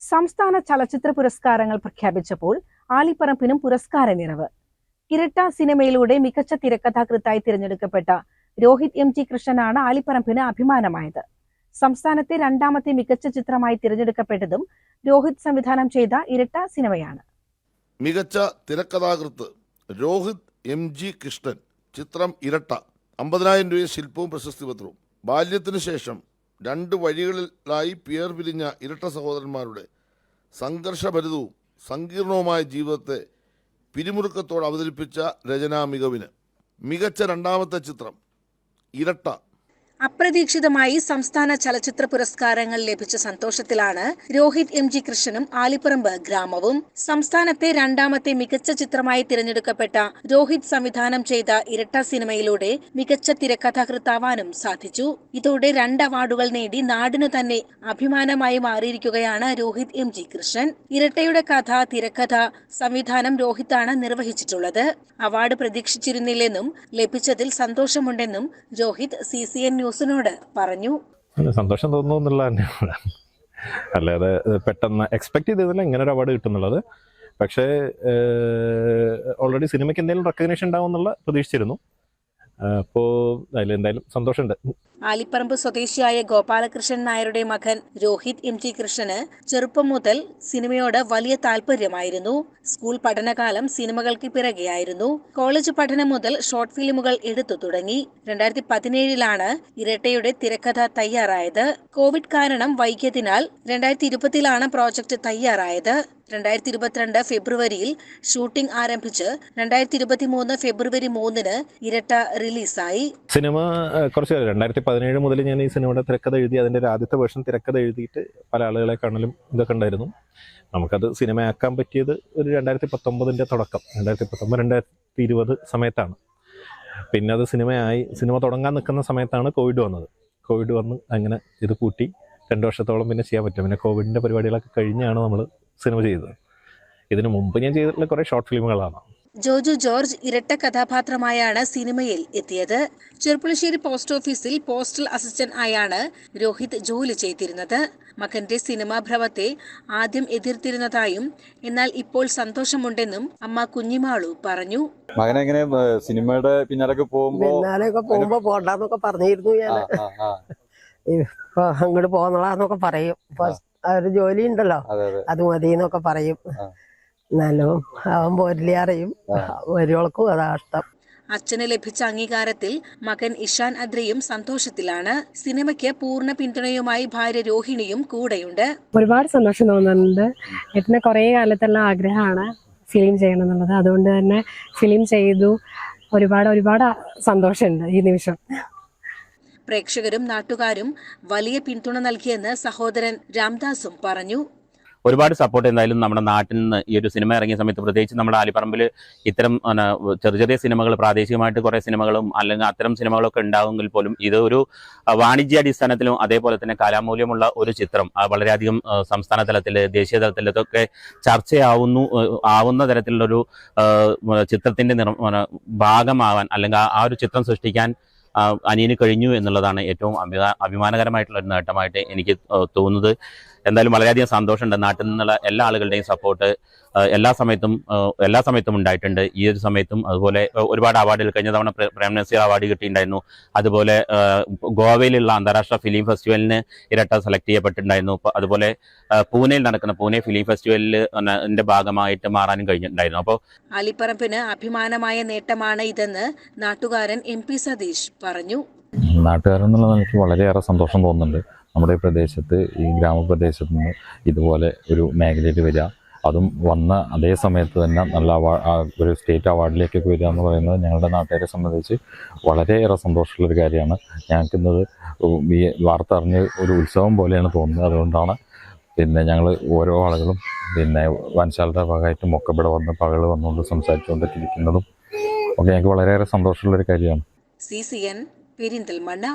സംസ്ഥാന ചലച്ചിത്ര പുരസ്കാരങ്ങൾ പ്രഖ്യാപിച്ചപ്പോൾ ആലിപ്പറമ്പിനും പുരസ്കാര നിറവ് ഇരട്ട സിനിമയിലൂടെ മികച്ച തിരക്കഥാകൃത്തായി തിരഞ്ഞെടുക്കപ്പെട്ട രോഹിത് എം ജി കൃഷ്ണനാണ് ആലിപ്പറമ്പിന് അഭിമാനമായത്. സംസ്ഥാനത്തെ രണ്ടാമത്തെ മികച്ച ചിത്രമായി തിരഞ്ഞെടുക്കപ്പെട്ടതും രോഹിത് സംവിധാനം ചെയ്ത ഇരട്ട സിനിമയാണ്. മികച്ച തിരക്കഥാകൃത്ത് രോഹിത് എം ജി കൃഷ്ണൻ. ചിത്രം ഇരട്ട. അമ്പതിനായിരം രൂപ ശില്പവും പ്രശസ്തി പത്രവും. ബാല്യത്തിനു ശേഷം രണ്ട് വഴികളിലായി പിയർ പിരിഞ്ഞ ഇരട്ട സഹോദരന്മാരുടെ സംഘർഷഭരിതവും സങ്കീർണവുമായ ജീവിതത്തെ പിരിമുറുക്കത്തോടെ അവതരിപ്പിച്ച രചനാ മികവിന് മികച്ച രണ്ടാമത്തെ ചിത്രം ഇരട്ട അപ്രതീക്ഷിതമായി സംസ്ഥാന ചലച്ചിത്ര പുരസ്കാരങ്ങൾ ലഭിച്ച സന്തോഷത്തിലാണ് രോഹിത് എം ജി കൃഷ്ണനും ആലിപ്പറമ്പ് ഗ്രാമവും. സംസ്ഥാനത്തെ രണ്ടാമത്തെ മികച്ച ചിത്രമായി തിരഞ്ഞെടുക്കപ്പെട്ട രോഹിത് സംവിധാനം ചെയ്ത ഇരട്ട സിനിമയിലൂടെ മികച്ച തിരക്കഥാകൃത്താവാനും സാധിച്ചു. ഇതോടെ രണ്ട് അവാർഡുകൾ നേടി നാടിനു തന്നെ അഭിമാനമായി മാറിയിരിക്കുകയാണ് രോഹിത് എം ജി കൃഷ്ണൻ. ഇരട്ടയുടെ കഥ തിരക്കഥ സംവിധാനം രോഹിത്താണ് നിർവഹിച്ചിട്ടുള്ളത്. അവാർഡ് പ്രതീക്ഷിച്ചിരുന്നില്ലെന്നും ലഭിച്ചതിൽ സന്തോഷമുണ്ടെന്നും രോഹിത് സി സി എൻ ന്യൂസിനോട് പറഞ്ഞു. സന്തോഷം തോന്നുന്നു തന്നെയാണ് അല്ലാതെ പെട്ടെന്ന് എക്സ്പെക്ട് ചെയ്തതില്ല ഇങ്ങനെ ഒരു അവാർഡ് കിട്ടുന്നുള്ളത്. പക്ഷേ ഓൾറെഡി സിനിമയ്ക്ക് എന്തെങ്കിലും റെക്കഗ്നേഷൻ ഉണ്ടാവും എന്നുള്ള പ്രതീക്ഷിച്ചിരുന്നു. അപ്പോൾ അതിൽ എന്തായാലും സന്തോഷമുണ്ട്. ആലിപ്പറമ്പ് സ്വദേശിയായ ഗോപാലകൃഷ്ണൻ നായരുടെ മകൻ രോഹിത് എം ടി കൃഷ്ണന് ചെറുപ്പം മുതൽ സിനിമയോട് വലിയ താല്പര്യമായിരുന്നു സ്കൂൾ പഠനകാലം സിനിമകൾക്ക് പിറകെയായിരുന്നു. കോളേജ് പഠനം മുതൽ ഷോർട്ട് ഫിലിമുകൾ എടുത്തു തുടങ്ങി. രണ്ടായിരത്തി പതിനേഴിലാണ് ഇരട്ടയുടെ തിരക്കഥ തയ്യാറായത്. കോവിഡ് കാരണം വൈകിയതിനാൽ രണ്ടായിരത്തി ഇരുപതിലാണ് പ്രോജക്ട് തയ്യാറായത്. രണ്ടായിരത്തി ഇരുപത്തിരണ്ട് ഫെബ്രുവരിയിൽ ഷൂട്ടിംഗ് ആരംഭിച്ച് രണ്ടായിരത്തി ഇരുപത്തി മൂന്ന് ഫെബ്രുവരി മൂന്നിന് ഇരട്ട റിലീസായി. സിനിമ കുറച്ച് രണ്ടായിരത്തി പതിനേഴ് മുതൽ ഞാൻ ഈ സിനിമയുടെ തിരക്കഥ എഴുതി അതിന്റെ ഒരു ആദ്യത്തെ വേർഷൻ തിരക്കഥ എഴുതിയിട്ട് പല ആളുകളെ കാണലും ഇതൊക്കെ ഉണ്ടായിരുന്നു. നമുക്കത് സിനിമയാക്കാൻ പറ്റിയത് ഒരു രണ്ടായിരത്തി പത്തൊമ്പതിന്റെ തുടക്കം. രണ്ടായിരത്തി പത്തൊമ്പത് രണ്ടായിരത്തി ഇരുപത് സമയത്താണ്. പിന്നെ അത് സിനിമയായി സിനിമ തുടങ്ങാൻ നിൽക്കുന്ന സമയത്താണ് കോവിഡ് വന്നത്. കോവിഡ് വന്ന് അങ്ങനെ ഇത് കൂട്ടി രണ്ട് വർഷത്തോളം പിന്നെ ചെയ്യാൻ പറ്റും. പിന്നെ കോവിഡിന്റെ പരിപാടികളൊക്കെ കഴിഞ്ഞാണ് നമ്മൾ സിനിമ ചെയ്തത്. ഇതിനു മുമ്പ് ഞാൻ ചെയ്തിട്ടുള്ള കുറേ ഷോർട്ട് ഫിലിമുകളാണ് ജോജു ജോർജ് ഇരട്ട കഥാപാത്രമായാണ് സിനിമയിൽ എത്തിയത്. ചെറുപ്പുളശ്ശേരി പോസ്റ്റ് ഓഫീസിൽ പോസ്റ്റൽ അസിസ്റ്റന്റ് ആയാണ് രോഹിത് ജോലി ചെയ്തിരുന്നത്. മകന്റെ സിനിമാ ഭ്രമത്തെ ആദ്യം എതിർത്തിരുന്നതായും എന്നാൽ ഇപ്പോൾ സന്തോഷമുണ്ടെന്നും അമ്മ കുഞ്ഞിമാളു പറഞ്ഞു. മകനെങ്ങനെ സിനിമയുടെ പിന്നാലൊക്കെ പോകുമ്പോ പോണ്ടെന്നൊക്കെ പറഞ്ഞിരുന്നു ഞാൻ. ഇപ്പൊ അങ്ങോട്ട് പോന്നളാന്നൊക്കെ പറയും. ഒരു ജോലി ഉണ്ടല്ലോ. അതെ മതി എന്നൊക്കെ പറയും. എന്നാലും അവൻ പോരില്ല അറിയും വരുവൾക്കും അതാ ഇഷ്ടം അച്ഛന് ലഭിച്ച അംഗീകാരത്തിൽ മകൻ ഇഷാൻ അദ്രയും സന്തോഷത്തിലാണ്. സിനിമയ്ക്ക് പൂർണ പിന്തുണയുമായി ഭാര്യ രോഹിണിയും കൂടെയുണ്ട്. ഒരുപാട് സന്തോഷം തോന്നുന്നുണ്ട്. ഏട്ടന് കുറേ കാലത്തുള്ള ആഗ്രഹമാണ് ഫിലിം ചെയ്യണം എന്നുള്ളത് അതുകൊണ്ട് തന്നെ ഫിലിം ചെയ്തു. ഒരുപാട് ഒരുപാട് സന്തോഷമുണ്ട് ഈ നിമിഷം. പ്രേക്ഷകരും നാട്ടുകാരും വലിയ പിന്തുണ നൽകിയെന്ന് സഹോദരൻ രാംദാസും പറഞ്ഞു. ഒരുപാട് സപ്പോർട്ട് എന്തായാലും നമ്മുടെ നാട്ടിൽ നിന്ന് ഈ ഒരു സിനിമ ഇറങ്ങിയ സമയത്ത് പ്രത്യേകിച്ച് നമ്മുടെ ആലിപ്പറമ്പിൽ ഇത്തരം ചെറിയ ചെറിയ സിനിമകൾ പ്രാദേശികമായിട്ട് കുറേ സിനിമകളും അല്ലെങ്കിൽ അത്തരം സിനിമകളൊക്കെ ഉണ്ടാകുമെങ്കിൽ പോലും ഇത് ഒരു വാണിജ്യാടിസ്ഥാനത്തിലും അതേപോലെ തന്നെ കലാമൂല്യമുള്ള ഒരു ചിത്രം. വളരെയധികം സംസ്ഥാന തലത്തിൽ ദേശീയ തലത്തിലൊക്കെ ചർച്ചയാവുന്നു ആവുന്ന തരത്തിലുള്ളൊരു ചിത്രത്തിന്റെ നിർ ഭാഗമാവാൻ അല്ലെങ്കിൽ ആ- ഒരു ചിത്രം സൃഷ്ടിക്കാൻ അനിയന് കഴിഞ്ഞു എന്നുള്ളതാണ് ഏറ്റവും അഭിമാ അഭിമാനകരമായിട്ടുള്ള ഒരു നേട്ടമായിട്ട് എനിക്ക് തോന്നുന്നത്. എന്തായാലും വളരെയധികം സന്തോഷമുണ്ട്. നാട്ടിൽ നിന്നുള്ള എല്ലാ ആളുകളുടെയും സപ്പോർട്ട് എല്ലാ സമയത്തും എല്ലാ സമയത്തും ഉണ്ടായിട്ടുണ്ട്. ഈ ഒരു സമയത്തും അതുപോലെ ഒരുപാട് അവാർഡുകൾ കഴിഞ്ഞ തവണ പ്രേ- നസീർ അവാർഡ് കിട്ടിയിട്ടുണ്ടായിരുന്നു. അതുപോലെ ഗോവയിലുള്ള അന്താരാഷ്ട്ര ഫിലിം ഫെസ്റ്റിവലിന് ഇരട്ട സെലക്ട് ചെയ്യപ്പെട്ടിട്ടുണ്ടായിരുന്നു. അതുപോലെ പൂനെയിൽ നടക്കുന്ന പൂനെ ഫിലിം ഫെസ്റ്റിവലിൽ ഭാഗമായിട്ട് മാറാനും കഴിഞ്ഞിട്ടുണ്ടായിരുന്നു. അപ്പോൾ അലിപ്പറമ്പിന് അഭിമാനമായ നേട്ടമാണ് ഇതെന്ന് നാട്ടുകാരൻ എം പി സതീഷ് പറഞ്ഞു. നാട്ടുകാരെന്നുള്ള നിലയ്ക്ക് വളരെയേറെ സന്തോഷം തോന്നുന്നുണ്ട്. നമ്മുടെ പ്രദേശത്ത് ഈ ഗ്രാമപ്രദേശത്ത് നിന്ന് ഇതുപോലെ ഒരു മേഖലയിൽ വരിക. അതും വന്ന അതേ സമയത്ത് തന്നെ നല്ല ഒരു സ്റ്റേറ്റ് അവാർഡിലേക്കൊക്കെ വരിക എന്ന് പറയുന്നത് ഞങ്ങളുടെ നാട്ടുകാരെ സംബന്ധിച്ച് വളരെയേറെ സന്തോഷമുള്ളൊരു കാര്യമാണ്. ഞങ്ങൾക്കിന്നത് ഈ വാർത്ത അറിഞ്ഞ് ഒരു ഉത്സവം പോലെയാണ് തോന്നുന്നത്. അതുകൊണ്ടാണ് പിന്നെ ഞങ്ങൾ ഓരോ ആളുകളും പിന്നെ വൻശാലയുടെ ഭാഗമായിട്ടും ഒക്കെ ഇവിടെ വന്ന് പകൽ വന്നുകൊണ്ട് സംസാരിച്ചുകൊണ്ടിരിക്കുന്നതും ഒക്കെ ഞങ്ങൾക്ക് വളരെയേറെ സന്തോഷമുള്ളൊരു കാര്യമാണ്. C C N Perinthalmanna